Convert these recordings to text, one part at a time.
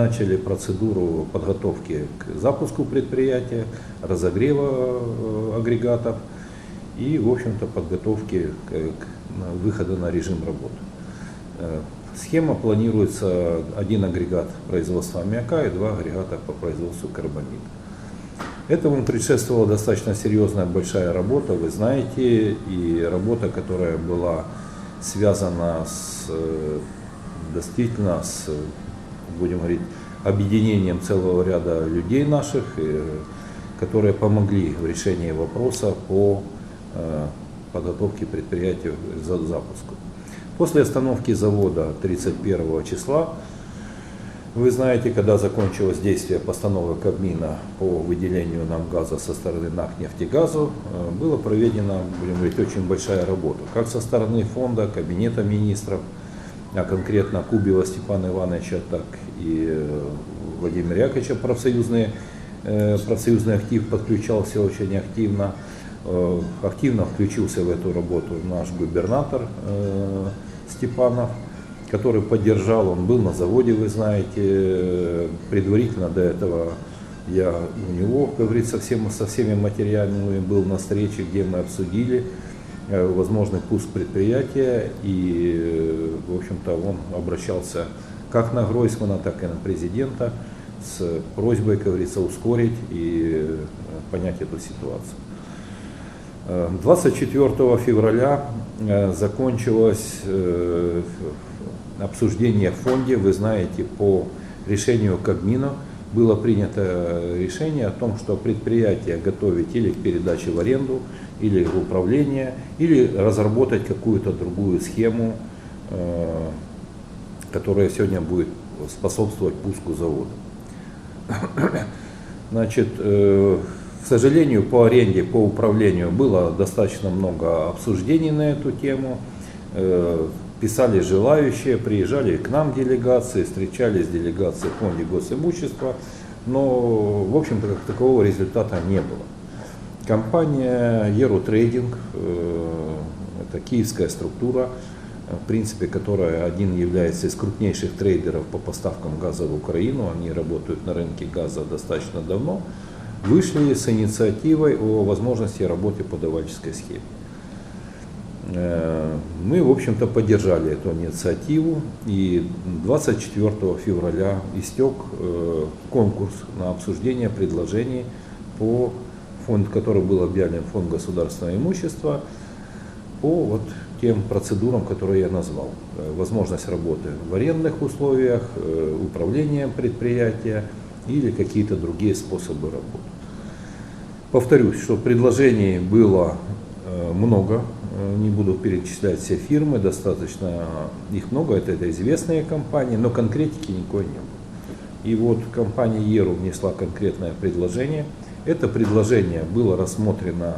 Начали процедуру подготовки к запуску предприятия, разогрева э, агрегатов и, в общем-то, подготовки к, выхода на режим работы. Э, Схема планируется один агрегат производства аммиака и два агрегата по производству карбамида. Этому предшествовала достаточно серьезная большая работа, вы знаете, и работа, которая была связана с, э, действительно с, будем говорить, объединением целого ряда людей наших, которые помогли в решении вопроса по э, подготовке предприятия к запуску. После остановки завода 31 числа, вы знаете, когда закончилось действие постановок Кабмина по выделению нам газа со стороны НАК нефтегазу, э, была проведена, будем говорить, очень большая работа. Как со стороны фонда, кабинета министров, а конкретно Кубева Степана Ивановича, так и Владимира Яковлевича профсоюзный, профсоюзный актив подключался очень активно. Активно включился в эту работу наш губернатор Степанов, который поддержал, он был на заводе, вы знаете, предварительно до этого я у него, как говорится, со, всем, со всеми материалами был на встрече, где мы обсудили возможный пуск предприятия, и, э, в общем-то, он обращался как на Гройсмана, так и на президента с просьбой, как говорится, ускорить и э, понять эту ситуацию. 24 февраля э, закончилось э, обсуждение в фонде. Вы знаете, по решению Кабмина было принято решение о том, что предприятие готовить или к передаче в аренду, или в управление, или разработать какую-то другую схему, э, которая сегодня будет способствовать пуску завода. Значит, к сожалению, по аренде, по управлению было достаточно много обсуждений на эту тему. Э, писали желающие, приезжали к нам делегации, встречались с делегацией в фонде госимущества, но, в общем-то, как такового результата не было. Компания Еру Трейдинг, э, это киевская структура, в принципе, которая один является из крупнейших трейдеров по поставкам газа в Украину, они работают на рынке газа достаточно давно, вышли с инициативой о возможности работы по давальческой схеме. Э, мы, в общем-то, поддержали эту инициативу, и 24 февраля истек э, конкурс на обсуждение предложений по фонду, который был объявлен фонд государственного имущества, по вот тем процедурам, которые я назвал. Э, возможность работы в арендных условиях, управление предприятия, или какие-то другие способы работы. Повторюсь, что предложений было много, не буду перечислять все фирмы, достаточно их много, это, это известные компании, но конкретики никакой не было. И вот компания Еру внесла конкретное предложение. Это предложение было рассмотрено,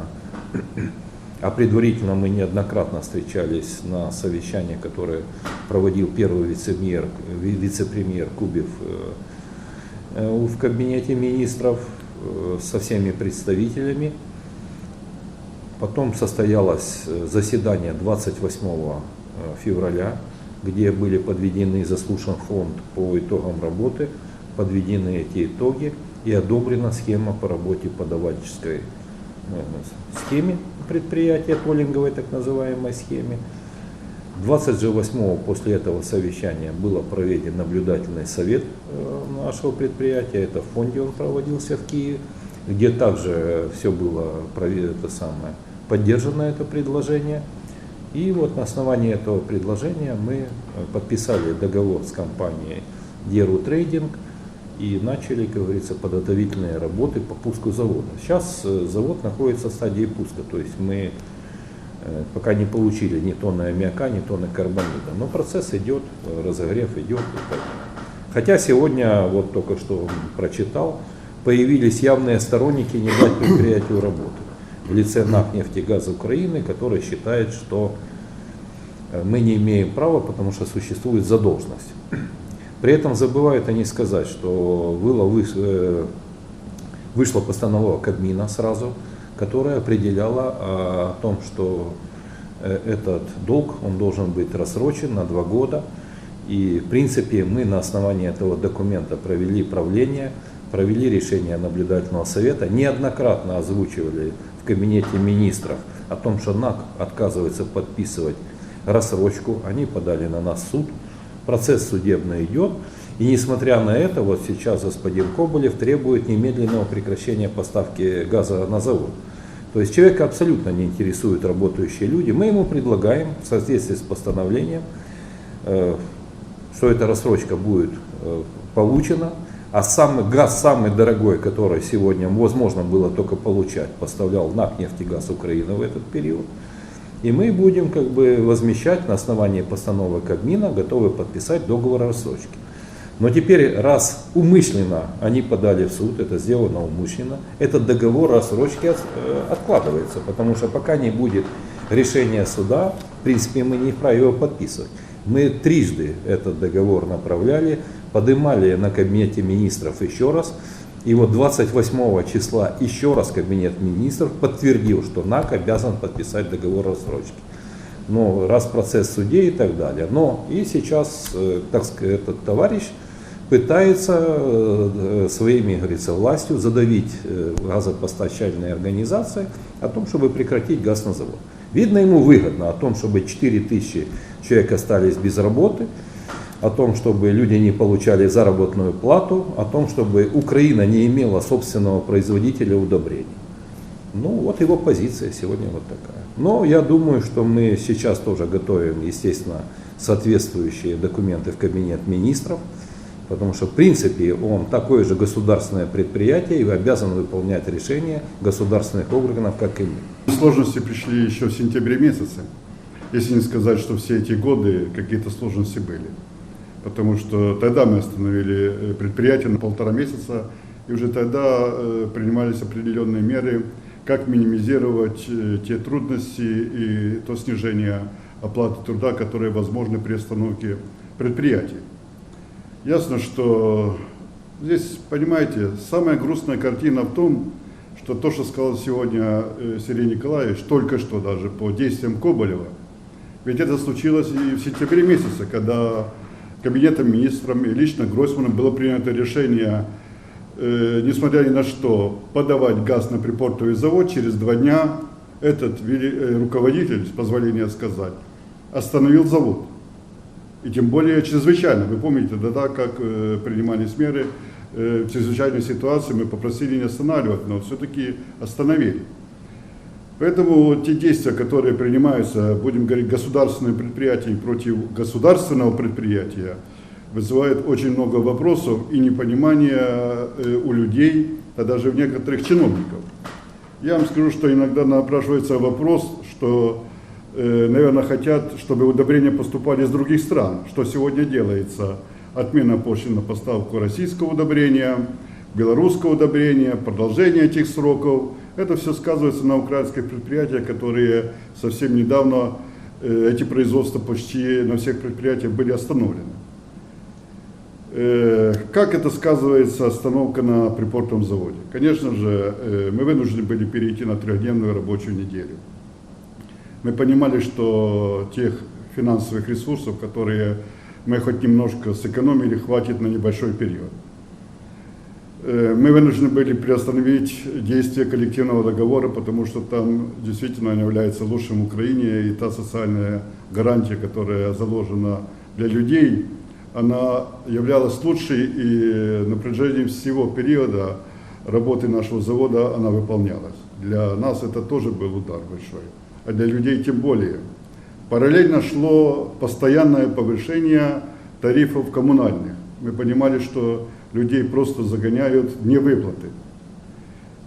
а предварительно мы неоднократно встречались на совещании, которое проводил первый вице-премьер, вице-премьер Кубев э, Э, в кабинете министров э, со всеми представителями. Потом состоялось э, заседание 28 февраля, где были подведены, заслушан фонд по итогам работы, подведены эти итоги и одобрена схема по работе по давальческой схеме предприятия, полинговой так называемой схеме. 28 после этого совещания было проведен наблюдательный совет э, нашего предприятия. Это в фонде он проводился в Киеве, где также все было это самое, поддержано это предложение. И вот на основании этого предложения мы э, подписали договор с компанией Деру Трейдинг и начали, как говорится, подготовительные работы по пуску завода. Сейчас э, завод находится в стадии пуска, то есть мы Э, пока не получили ни тонны аммиака, ни тонны карбамида. Но процесс идет, разогрев идет. Хотя сегодня, вот только что прочитал, появились явные сторонники не дать предприятию работы. В лице НАК «Нефтегаз Украины», который считает, что э, мы не имеем права, потому что существует задолженность. При этом забывают они сказать, что было, э, вышла постановка Кабмина сразу, которая определяла а, о том, что э, этот долг он должен быть рассрочен на два года. И, в принципе, мы на основании этого документа провели правление, провели решение наблюдательного совета, неоднократно озвучивали в кабинете министров о том, что НАК отказывается подписывать рассрочку. Они подали на нас суд. Процесс судебный идет. И несмотря на это, вот сейчас господин Коболев требует немедленного прекращения поставки газа на завод. То есть человека абсолютно не интересуют работающие люди. Мы ему предлагаем в соответствии с постановлением, э, что эта рассрочка будет э, получена, а самый газ, самый дорогой, который сегодня возможно было только получать, поставлял НАК «Нефтегаз Украины» в этот период. И мы будем как бы возмещать на основании постановок Кабмина, готовы подписать договор о рассрочке. Но теперь, раз умышленно они подали в суд, это сделано умышленно, этот договор о рассрочке э, откладывается, потому что пока не будет решения суда, в принципе, мы не вправе его подписывать. Мы трижды этот договор направляли, поднимали на кабинете министров еще раз. И вот 28 числа еще раз кабинет министров подтвердил, что НАК обязан подписать договор о рассрочке. Ну, раз процесс судей и так далее. Но и сейчас, э, так сказать, этот товарищ пытается э, своими, говорится, властью задавить э, газопостачательные организации о том, чтобы прекратить газ на завод. Видно, ему выгодно о том, чтобы 4 тысячи человек остались без работы, о том, чтобы люди не получали заработную плату, о том, чтобы Украина не имела собственного производителя удобрений. Ну, вот его позиция сегодня вот такая. Но я думаю, что мы сейчас тоже готовим, естественно, соответствующие документы в кабинет министров, потому что, в принципе, он такое же государственное предприятие и обязан выполнять решения государственных органов, как и мы. Сложности пришли еще в сентябре месяце, если не сказать, что все эти годы какие-то сложности были потому что тогда мы остановили э, предприятие на полтора месяца, и уже тогда э, принимались определенные меры, как минимизировать э, те трудности и то снижение оплаты труда, которое возможно при остановке предприятий. Ясно, что здесь, понимаете, самая грустная картина в том, что то, что сказал сегодня Сергей Николаевич, только что даже по действиям Коболева, ведь это случилось и в сентябре месяце, когда Кабинетом министром и лично Гройсманом было принято решение, э, несмотря ни на что, подавать газ на припортовый завод. Через два дня этот э, руководитель, с позволения сказать, остановил завод. И тем более чрезвычайно. Вы помните, да, как э, принимались меры э, в чрезвычайной ситуации, мы попросили не останавливать, но все-таки остановили. Поэтому те действия, которые принимаются, будем говорить, государственным предприятием против государственного предприятия, вызывают очень много вопросов и непонимания э, у людей, а даже у некоторых чиновников. Я вам скажу, что иногда напрашивается вопрос, что, э, наверное, хотят, чтобы удобрения поступали из других стран, что сегодня делается. Отмена пошлин на поставку российского удобрения, белорусского удобрения, продолжение этих сроков – это все сказывается на украинских предприятиях, которые совсем недавно, э, эти производства почти на всех предприятиях были остановлены. Э, как это сказывается остановка на припортовом заводе? Конечно же, э, мы вынуждены были перейти на трехдневную рабочую неделю. Мы понимали, что тех финансовых ресурсов, которые мы хоть немножко сэкономили, хватит на небольшой период. Э, мы вынуждены были приостановить действие коллективного договора, потому что там действительно он является лучшим в Украине, и та социальная гарантия, которая заложена для людей, она являлась лучшей, и на протяжении всего периода работы нашего завода она выполнялась. Для нас это тоже был удар большой, а для людей тем более. Параллельно шло постоянное повышение тарифов коммунальных. Мы понимали, что людей просто загоняют невыплаты.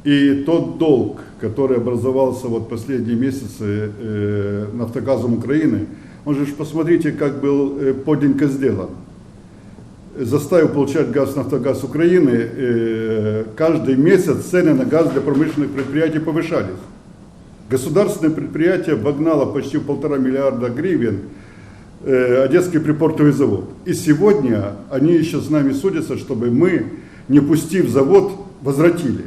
И тот долг, который образовался вот последние месяцы э, Нафтогазом Украины, он же, посмотрите, как был э, подлинно сделан. Заставил получать газ Нафтогаз Украины, э, каждый месяц цены на газ для промышленных предприятий повышались. Государственное предприятие вогнало почти полтора миллиарда гривен Одесский припортовый завод. И сегодня они еще с нами судятся, чтобы мы, не пустив завод, возвратили.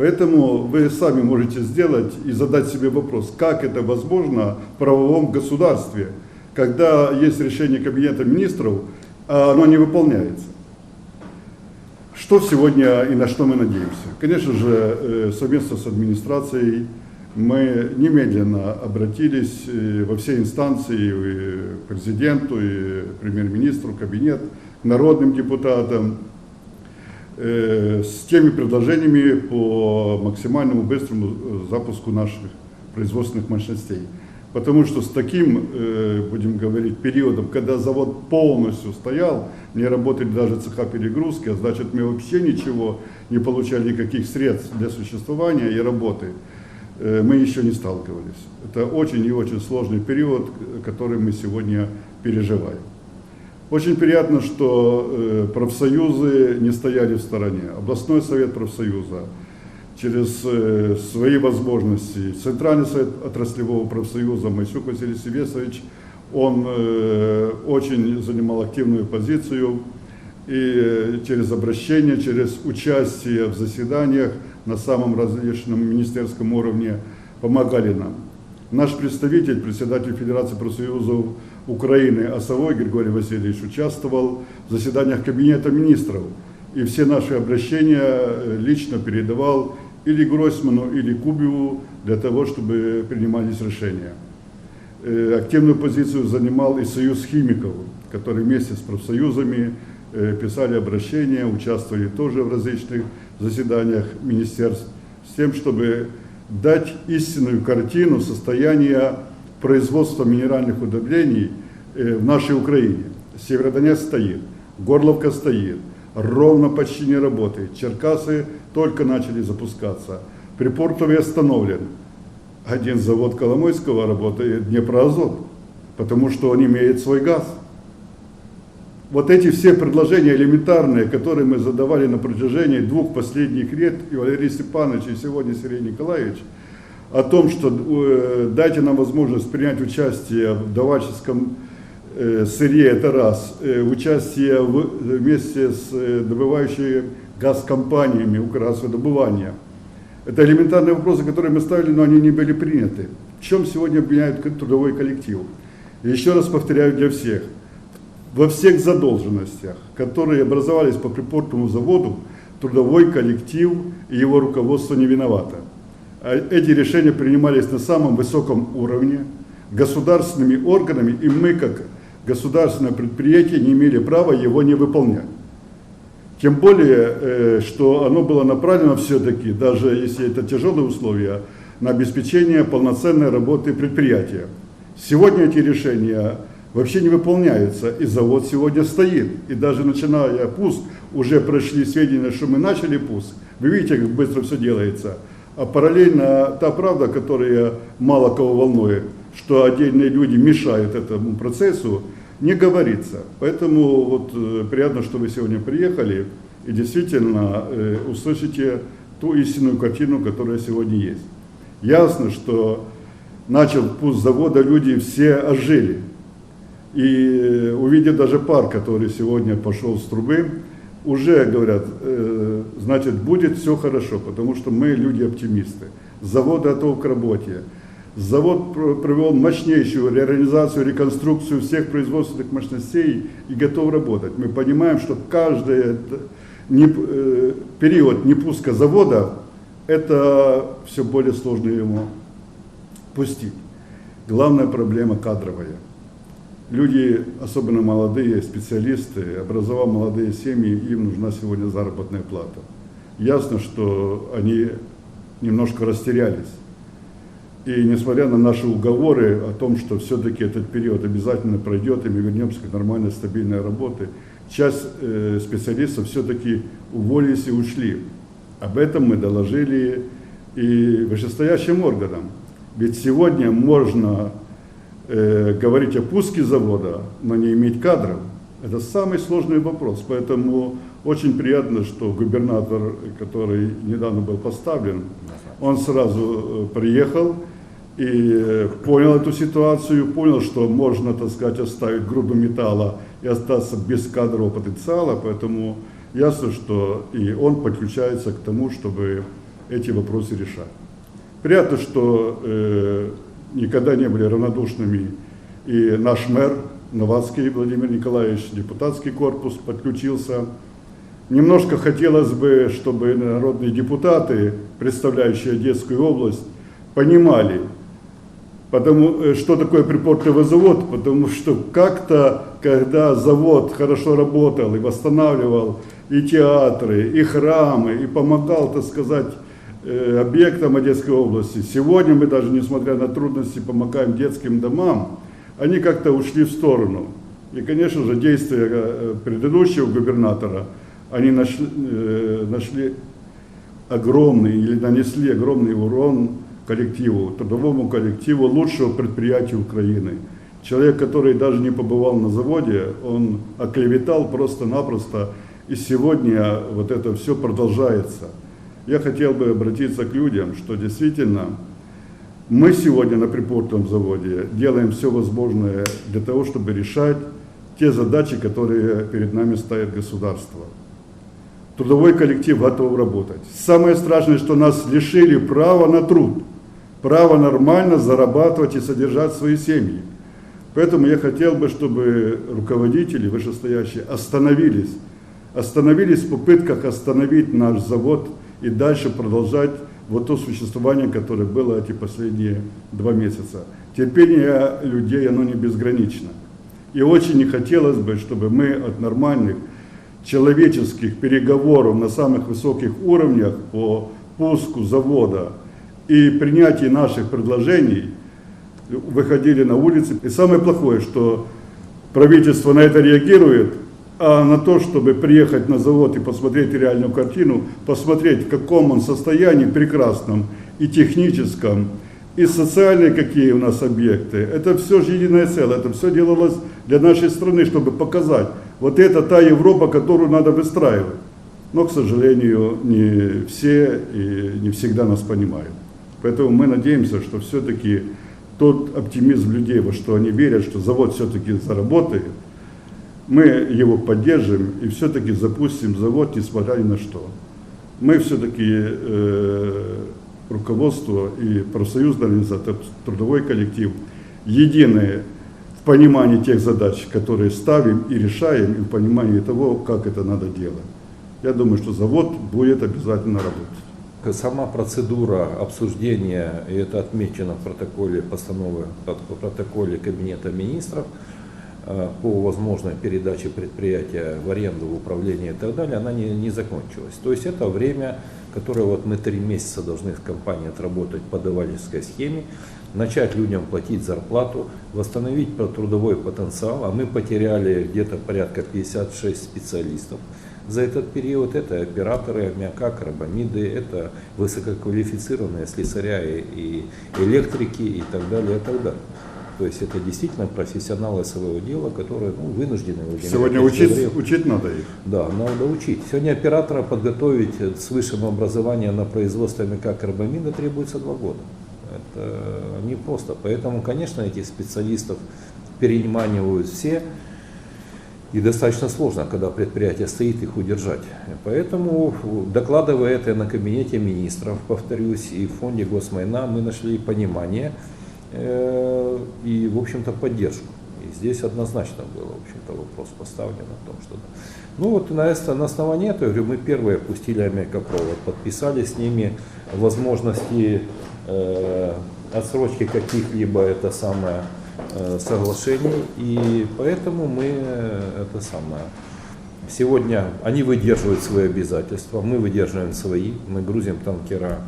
Поэтому вы сами можете сделать и задать себе вопрос, как это возможно в правовом государстве, когда есть решение Кабинета министров, а оно не выполняется. Что сегодня и на что мы надеемся? Конечно же, э, совместно с администрацией мы немедленно обратились э, во все инстанции, и президенту, и премьер-министру, кабинет, к народным депутатам, э, с теми предложениями по максимальному быстрому запуску наших производственных мощностей. Потому что с таким, э, будем говорить, периодом, когда завод полностью стоял, не работали даже цеха перегрузки, а значит мы вообще ничего не получали, никаких средств для существования и работы, э, мы еще не сталкивались. Это очень и очень сложный период, который мы сегодня переживаем. Очень приятно, что э, профсоюзы не стояли в стороне. Областной совет профсоюза, через э, свои возможности. Центральный совет отраслевого профсоюза Майсюк Василий Севесович, он э, очень занимал активную позицию и э, через обращение, через участие в заседаниях на самом различном министерском уровне помогали нам. Наш представитель, председатель Федерации профсоюзов Украины Осовой Григорий Васильевич участвовал в заседаниях Кабинета министров и все наши обращения лично передавал или Гройсману, или Кубеву для того, чтобы принимались решения. Э, активную позицию занимал и Союз химиков, который вместе с профсоюзами э, писали обращения, участвовали тоже в различных заседаниях министерств, с тем, чтобы дать истинную картину состояния производства минеральных удобрений э, в нашей Украине. Северодонецк стоит, Горловка стоит, ровно почти не работает. Черкасы только начали запускаться. Припортовый остановлен. Один завод Коломойского работает Днепроазот, потому что он имеет свой газ. Вот эти все предложения элементарные, которые мы задавали на протяжении двух последних лет, и Валерий Степанович, и сегодня Сергей Николаевич, о том, что э, дайте нам возможность принять участие в давальческом э, сырье, это раз, э, участие в, вместе с э, добывающими газкомпаниями Укргазвыдобывания. Это элементарные вопросы, которые мы ставили, но они не были приняты. В чем сегодня обвиняют трудовой коллектив? Еще раз повторяю для всех. Во всех задолженностях, которые образовались по припортному заводу, трудовой коллектив и его руководство не виновато. А эти решения принимались на самом высоком уровне, государственными органами, и мы, как государственное предприятие, не имели права его не выполнять. Тем более, э, что оно было направлено все-таки, даже если это тяжелые условия, на обеспечение полноценной работы предприятия. Сегодня эти решения вообще не выполняются, и завод сегодня стоит. И даже начиная пуск, уже прошли сведения, что мы начали пуск. Вы видите, как быстро все делается. А параллельно та правда, которая мало кого волнует, что отдельные люди мешают этому процессу, не говорится. Поэтому вот э, приятно, что вы сегодня приехали и действительно э, услышите ту истинную картину, которая сегодня есть. Ясно, что начал пусть завода, люди все ожили. И э, увидев даже пар, который сегодня пошел с трубы, уже говорят, э, значит, будет все хорошо, потому что мы люди оптимисты. Завод готов к работе. Завод провел мощнейшую реорганизацию, реконструкцию всех производственных мощностей и готов работать. Мы понимаем, что каждый э, период непуска завода это все более сложно ему пустить. Главная проблема кадровая. Люди, особенно молодые специалисты, образовав молодые семьи, им нужна сегодня заработная плата. Ясно, что они немножко растерялись и несмотря на наши уговоры о том, что все-таки этот период обязательно пройдет, и мы вернемся к нормальной, стабильной работе, часть э, специалистов все-таки уволились и ушли. Об этом мы доложили и вышестоящим органам. Ведь сегодня можно э, говорить о пуске завода, но не иметь кадров. Это самый сложный вопрос. Поэтому очень приятно, что губернатор, который недавно был поставлен, он сразу э, приехал и э, понял эту ситуацию, понял, что можно, так сказать, оставить груду металла и остаться без кадрового потенциала, поэтому ясно, что и он подключается к тому, чтобы эти вопросы решать. Приятно, что э, никогда не были равнодушными и наш мэр Новацкий Владимир Николаевич, депутатский корпус подключился. Немножко хотелось бы, чтобы народные депутаты, представляющие Одесскую область, понимали, потому, э, что такое припортовый завод, потому что как-то, когда завод хорошо работал и восстанавливал и театры, и храмы, и помогал, так сказать, объектам Одесской области, сегодня мы даже, несмотря на трудности, помогаем детским домам, они как-то ушли в сторону. И, конечно же, действия э, предыдущего губернатора, они нашли, э, нашли огромный или нанесли огромный урон коллективу, трудовому коллективу лучшего предприятия Украины. Человек, который даже не побывал на заводе, он оклеветал просто-напросто, и сегодня вот это все продолжается. Я хотел бы обратиться к людям, что действительно мы сегодня на припортовом заводе делаем все возможное для того, чтобы решать те задачи, которые перед нами ставит государство. Трудовой коллектив готов работать. Самое страшное, что нас лишили права на труд, права нормально зарабатывать и содержать свои семьи. Поэтому я хотел бы, чтобы руководители вышестоящие остановились, остановились в попытках остановить наш завод и дальше продолжать вот то существование, которое было эти последние два месяца. Терпение людей, оно не безгранично. И очень не хотелось бы, чтобы мы от нормальных человеческих переговоров на самых высоких уровнях по пуску завода и принятии наших предложений выходили на улицы. И самое плохое, что правительство на это реагирует, а на то, чтобы приехать на завод и посмотреть реальную картину, посмотреть, в каком он состоянии прекрасном и техническом, и социальные какие у нас объекты. Это все же единое целое, это все делалось для нашей страны, чтобы показать, вот это та Европа, которую надо выстраивать. Но, к сожалению, не все и не всегда нас понимают. Поэтому мы надеемся, что все-таки тот оптимизм людей, во что они верят, что завод все-таки заработает, мы его поддержим и все-таки запустим завод, несмотря ни на что. Мы все-таки э, руководство и профсоюзная организация, трудовой коллектив единые в понимании тех задач, которые ставим и решаем, и в понимании того, как это надо делать. Я думаю, что завод будет обязательно работать. Сама процедура обсуждения, и это отмечено в протоколе постановы, в протоколе Кабинета министров, Э, по возможной передаче предприятия в аренду, в управление и так далее, она не, не закончилась. То есть это время, которое вот мы три месяца должны в компании отработать по давальческой схеме, начать людям платить зарплату, восстановить трудовой потенциал, а мы потеряли где-то порядка 56 специалистов. За этот период это операторы аммиака, карбамиды, это высококвалифицированные слесаря и электрики и так далее, и так далее. То есть это действительно профессионалы своего дела, которые ну, вынуждены Сегодня учить, учить надо их. Да, надо учить. Сегодня оператора подготовить с высшим образованием на производство МК карбамида требуется два года. Это не просто. Поэтому, конечно, этих специалистов перениманивают все. И достаточно сложно, когда предприятие стоит, их удержать. Поэтому, докладывая это на кабинете министров, повторюсь, и в фонде Госмайна, мы нашли понимание, и, в общем-то, поддержку. И здесь однозначно был, в общем-то, вопрос поставлен о том, что... Ну вот на, на основании этого, я говорю, мы первые пустили аммиакопровод, подписали с ними возможности э, отсрочки каких-либо это самое э, соглашений, и поэтому мы э, это самое... Сегодня они выдерживают свои обязательства, мы выдерживаем свои, мы грузим танкера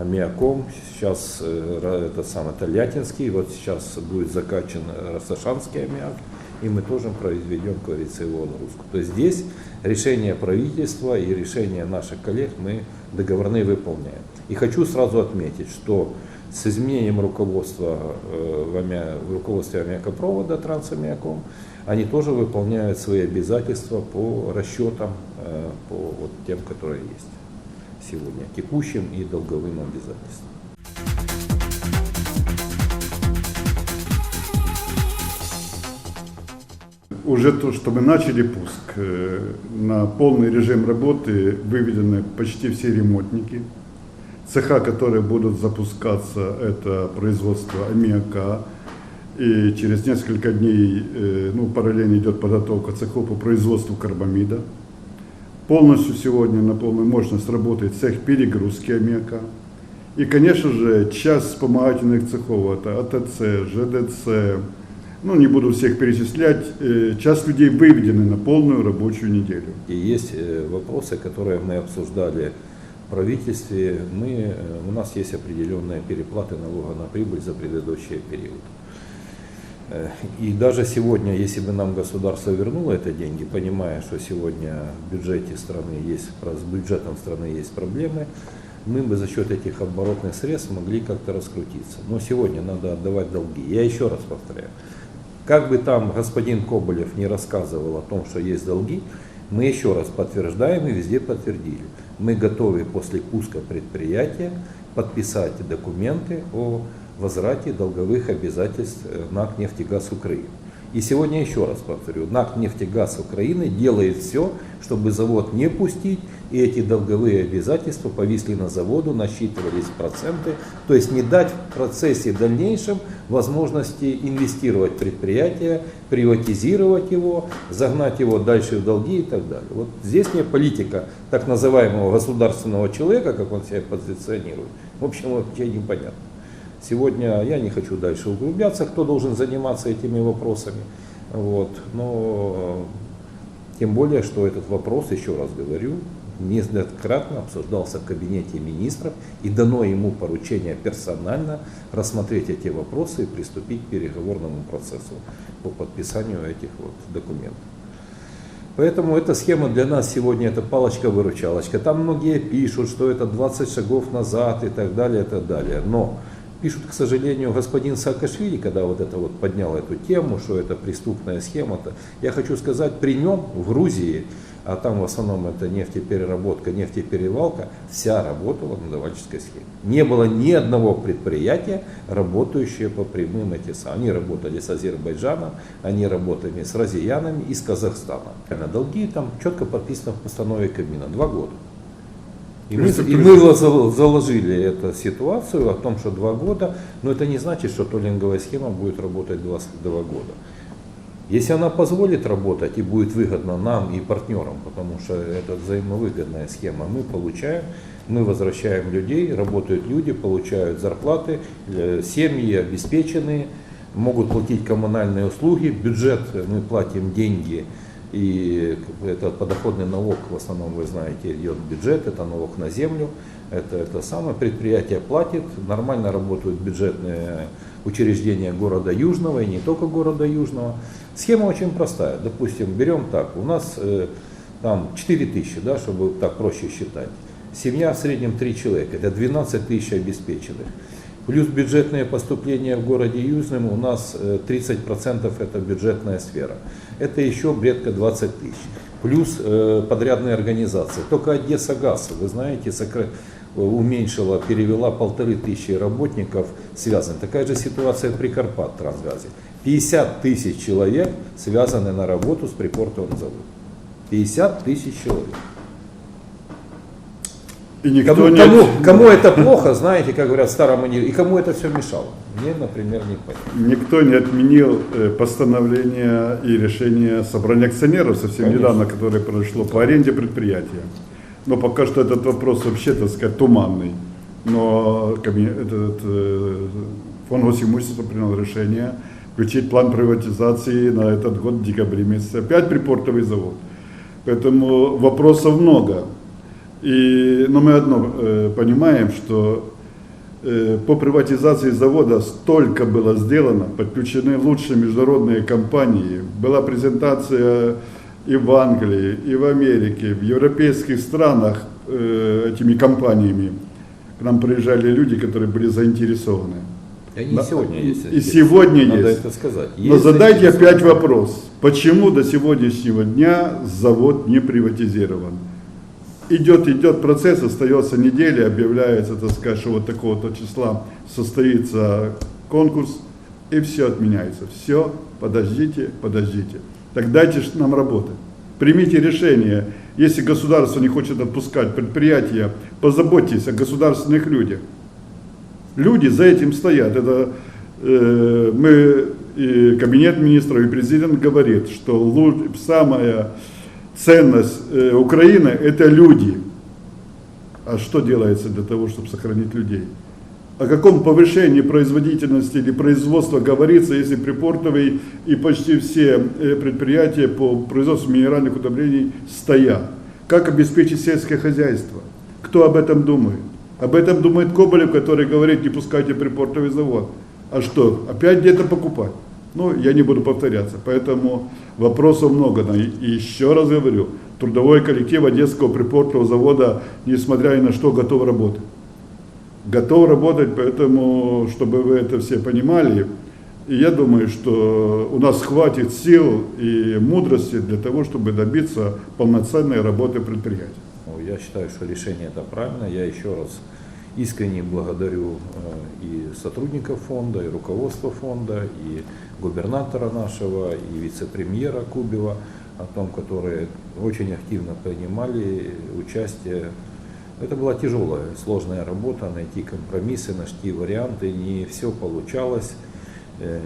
аммиаком. Сейчас э, это самый Тольяттинский, вот сейчас будет закачан Росташанский аммиак, и мы тоже произведем, его нагрузку. То есть здесь решение правительства и решение наших коллег мы договорные выполняем. И хочу сразу отметить, что с изменением руководства э, в, аммиа, в руководстве аммиакопровода трансаммиаком, они тоже выполняют свои обязательства по расчетам, э, по вот тем, которые есть сегодня, текущим и долговым обязательствам. Уже то, что мы начали пуск, э, на полный режим работы выведены почти все ремонтники. Цеха, которые будут запускаться, это производство аммиака, И через несколько дней, э, ну, параллельно идет подготовка цехов по производству карбамида. Полностью сегодня на полную мощность работает цех перегрузки аммиака. И, конечно же, часть вспомогательных цехов, это АТЦ, ЖДЦ, ну, не буду всех перечислять, э, часть людей выведены на полную рабочую неделю. И есть э, вопросы, которые мы обсуждали в правительстве. Мы, э, у нас есть определенные переплаты налога на прибыль за предыдущий период. Э, И даже сегодня, если бы нам государство вернуло это деньги, понимая, что сегодня в бюджете страны есть, с бюджетом страны есть проблемы, мы бы за счет этих оборотных средств могли как-то раскрутиться. Но сегодня надо отдавать долги. Я еще раз повторяю, как бы там господин Коболев не рассказывал о том, что есть долги, мы еще раз подтверждаем и везде подтвердили. Мы готовы после пуска предприятия подписать документы о возврате долговых обязательств э, НАК «Нефтегаз Украины». И сегодня еще раз повторю, НАК «Нефтегаз Украины» делает все, чтобы завод не пустить, и эти долговые обязательства повисли на заводу, насчитывались проценты, то есть не дать в процессе дальнейшем возможности инвестировать в предприятие, приватизировать его, загнать его дальше в долги и так далее. Вот здесь не политика так называемого государственного человека, как он себя позиционирует, в общем, вообще непонятно. Сегодня я не хочу дальше углубляться, кто должен заниматься этими вопросами. Вот. Но тем более, что этот вопрос, еще раз говорю, неоднократно обсуждался в кабинете министров и дано ему поручение персонально рассмотреть эти вопросы и приступить к переговорному процессу по подписанию этих вот документов. Поэтому эта схема для нас сегодня это палочка-выручалочка. Там многие пишут, что это 20 шагов назад и так далее, и так далее. Но пишут, к сожалению, господин Саакашвили, когда вот это вот поднял эту тему, что это преступная схема, -то, я хочу сказать, при нем в Грузии, а там в основном это нефтепереработка, нефтеперевалка, вся работала на давальческой схеме. Не было ни одного предприятия, работающего по прямым эти. Они работали с Азербайджаном, они работали с россиянами и с Казахстаном. На долги там четко подписано в постанове Кабмина, два года. И мы, и мы зал- заложили эту ситуацию о том, что два года, но это не значит, что толлинговая схема будет работать 22 года. Если она позволит работать и будет выгодно нам и партнерам, потому что это взаимовыгодная схема, мы получаем, мы возвращаем людей, работают люди, получают зарплаты, э, семьи обеспеченные, могут платить коммунальные услуги, бюджет мы платим деньги, и это подоходный налог, в основном, вы знаете, идет в бюджет, это налог на землю, это, это самое предприятие платит, нормально работают бюджетные учреждения города Южного и не только города Южного. Схема очень простая. Допустим, берем так, у нас э, там 4 тысячи, да, чтобы так проще считать. Семья в среднем 3 человека, это 12 тысяч обеспеченных. Плюс бюджетные поступления в городе Южном у нас э, 30% это бюджетная сфера. Это еще бредко 20 тысяч. Плюс э, подрядные организации. Только Одесса ГАЗ, вы знаете, сокра- уменьшила, перевела полторы тысячи работников связаны. Такая же ситуация при Карпат Трансгазе. 50 тысяч человек связаны на работу с припортовым заводом. 50 тысяч человек. И никто Кому, не... кому, кому это плохо, знаете, как говорят в старом манере, и кому это все мешало? Мне, например, не понятно. Никто не отменил э, постановление и решение собрания акционеров совсем Конечно. недавно, которое произошло по аренде предприятия. Но пока что этот вопрос вообще, так сказать, туманный. Но этот, э, фонд госимущества принял решение включить план приватизации на этот год в декабре месяце. Опять припортовый завод. Поэтому вопросов много. И, но мы одно э, понимаем, что Э, по приватизации завода столько было сделано, подключены лучшие международные компании. Была презентация и в Англии, и в Америке, в европейских странах э, этими компаниями. К нам приезжали люди, которые были заинтересованы. И они Да. сегодня есть. И сегодня Надо есть. это сказать. Но Есть задайте заинтересованные. опять вопрос, почему до сегодняшнего дня завод не приватизирован? Идет, идет процесс, остается неделя, объявляется, так сказать, что вот такого-то числа состоится конкурс, и все отменяется. Все, подождите, подождите. Так дайте нам работать. Примите решение. Если государство не хочет отпускать предприятия, позаботьтесь о государственных людях. Люди за этим стоят. Это э, мы и кабинет министров, и президент говорит, что лу- самая ценность э, Украины – это люди. А что делается для того, чтобы сохранить людей? О каком повышении производительности или производства говорится, если припортовые и почти все э, предприятия по производству минеральных удобрений стоят? Как обеспечить сельское хозяйство? Кто об этом думает? Об этом думает Коболев, который говорит, не пускайте припортовый завод. А что, опять где-то покупать? Ну, я не буду повторяться, поэтому вопросов много. Но и еще раз говорю, трудовой коллектив Одесского припортового завода, несмотря ни на что, готов работать готов работать, поэтому, чтобы вы это все понимали, и я думаю, что у нас хватит сил и мудрости для того, чтобы добиться полноценной работы предприятия. Ну, Я считаю, что решение это правильно. Я еще раз искренне благодарю э, и сотрудников фонда, и руководство фонда, и губернатора нашего, и вице-премьера Кубева, о том, которые очень активно принимали участие. Это была тяжелая, сложная работа, найти компромиссы, найти варианты. Не все получалось, э,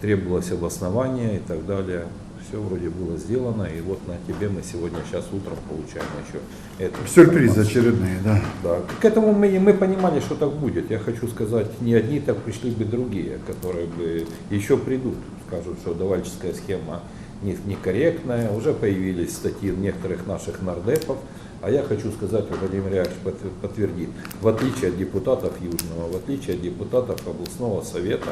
требовалось обоснование и так далее. Все вроде было сделано, и вот на тебе мы сегодня, сейчас утром получаем еще эту Сюрпризы очередные, да. Да. К этому мы, мы понимали, что так будет. Я хочу сказать, не одни, так пришли бы другие, которые бы еще придут, скажут, что давальческая схема не- некорректная. Уже появились статьи некоторых наших нардепов. А я хочу сказать, Владимир Яковлевич подтвер- подтвердит, в отличие от депутатов Южного, в отличие от депутатов областного совета,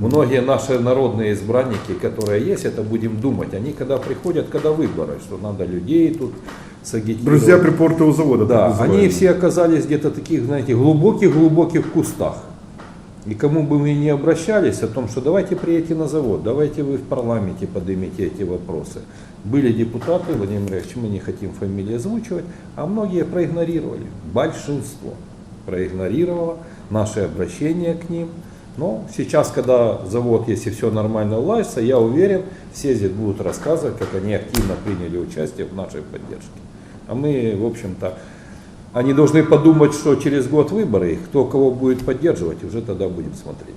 Многие наши народные избранники, которые есть, это будем думать, они когда приходят, когда выборы, что надо людей тут сагитировать. Друзья припортового завода. Да, они все оказались где-то таких, знаете, глубоких-глубоких кустах. И кому бы мы ни обращались о том, что давайте приедете на завод, давайте вы в парламенте поднимите эти вопросы. Были депутаты, Владимир Ильич, мы не хотим фамилии озвучивать, а многие проигнорировали. Большинство проигнорировало наше обращение к ним. Но сейчас, когда завод, если все нормально уладится, я уверен, все здесь будут рассказывать, как они активно приняли участие в нашей поддержке. А мы, в общем-то, они должны подумать, что через год выборы, кто кого будет поддерживать, уже тогда будем смотреть.